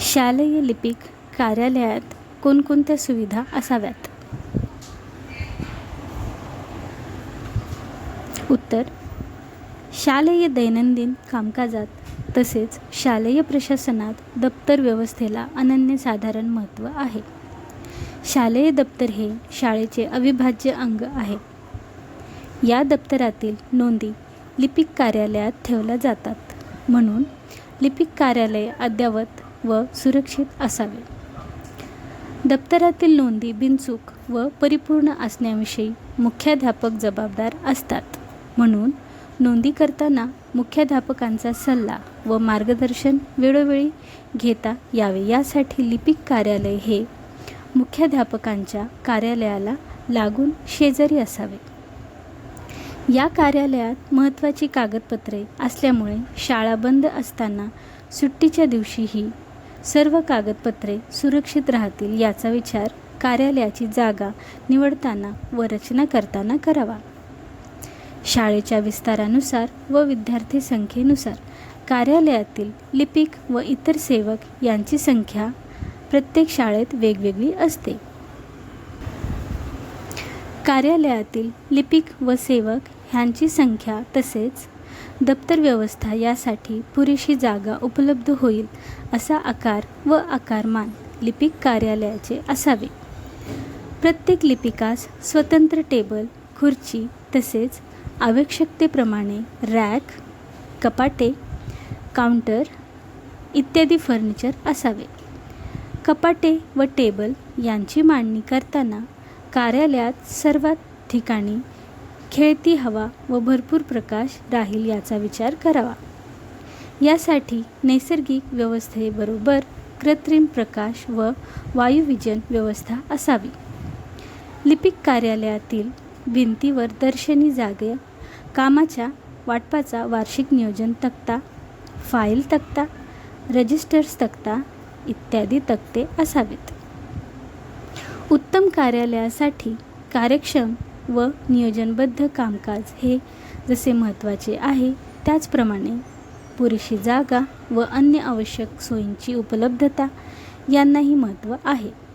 शालेय लिपिक कार्यालयात कोणकोणत्या सुविधा असाव्यात? उत्तर शालेय दैनंदिन कामकाजात तसेच शालेय प्रशासनात दप्तर व्यवस्थेला अनन्यसाधारण महत्त्व आहे. शालेय दप्तर हे शाळेचे अविभाज्य अंग आहे. या दप्तरातील नोंदी लिपिक कार्यालयात ठेवल्या जातात. म्हणून लिपिक कार्यालय अद्ययावत व सुरक्षित असावे. दप्तरातील नोंदी बिनचूक व परिपूर्ण असण्याविषयी मुख्याध्यापक जबाबदार असतात. म्हणून नोंदी करताना मुख्याध्यापकांचा सल्ला व मार्गदर्शन वेळोवेळी घेता यावे. यासाठी लिपिक कार्यालय हे मुख्याध्यापकांच्या कार्यालयाला लागून शेजारी असावे. या कार्यालयात महत्त्वाची कागदपत्रे असल्यामुळे शाळा बंद असताना सुट्टीच्या दिवशीही सर्व कागदपत्रे सुरक्षित राहतील याचा विचार कार्यालयाची जागा निवडताना व रचना करताना करावा. शाळेच्या विस्तारानुसार व विद्यार्थी संख्येनुसार कार्यालयातील लिपिक व इतर सेवक यांची संख्या प्रत्येक शाळेत वेगवेगळी असते. कार्यालयातील लिपिक व सेवक ह्यांची संख्या तसेच दप्तर व्यवस्था यासाठी पुरेशी जागा उपलब्ध होईल असा आकार व आकारमान लिपिक कार्यालयाचे असावे. प्रत्येक लिपिकास स्वतंत्र टेबल खुर्ची तसेच आवश्यकतेप्रमाणे रॅक कपाटे काउंटर इत्यादी फर्निचर असावे. कपाटे व टेबल यांची मांडणी करताना कार्यालयात सर्वात ठिकाणी खेळती हवा व भरपूर प्रकाश राहील याचा विचार करावा. यासाठी नैसर्गिक व्यवस्थेबरोबर कृत्रिम प्रकाश व वायुविजन व्यवस्था असावी. लिपिक कार्यालयातील भिंतीवर दर्शनी जागे कामाच्या वाटपाचा वार्षिक नियोजन तक्ता फाईल तक्ता रजिस्टर्स तक्ता इत्यादी तक्ते असावेत. उत्तम कार्यालयासाठी कार्यक्षम व नियोजनबद्ध कामकाज हे जसे महत्त्वाचे आहे त्याचप्रमाणे पुरेशी जागा व अन्य आवश्यक सोयींची उपलब्धता यांनाही महत्त्व आहे.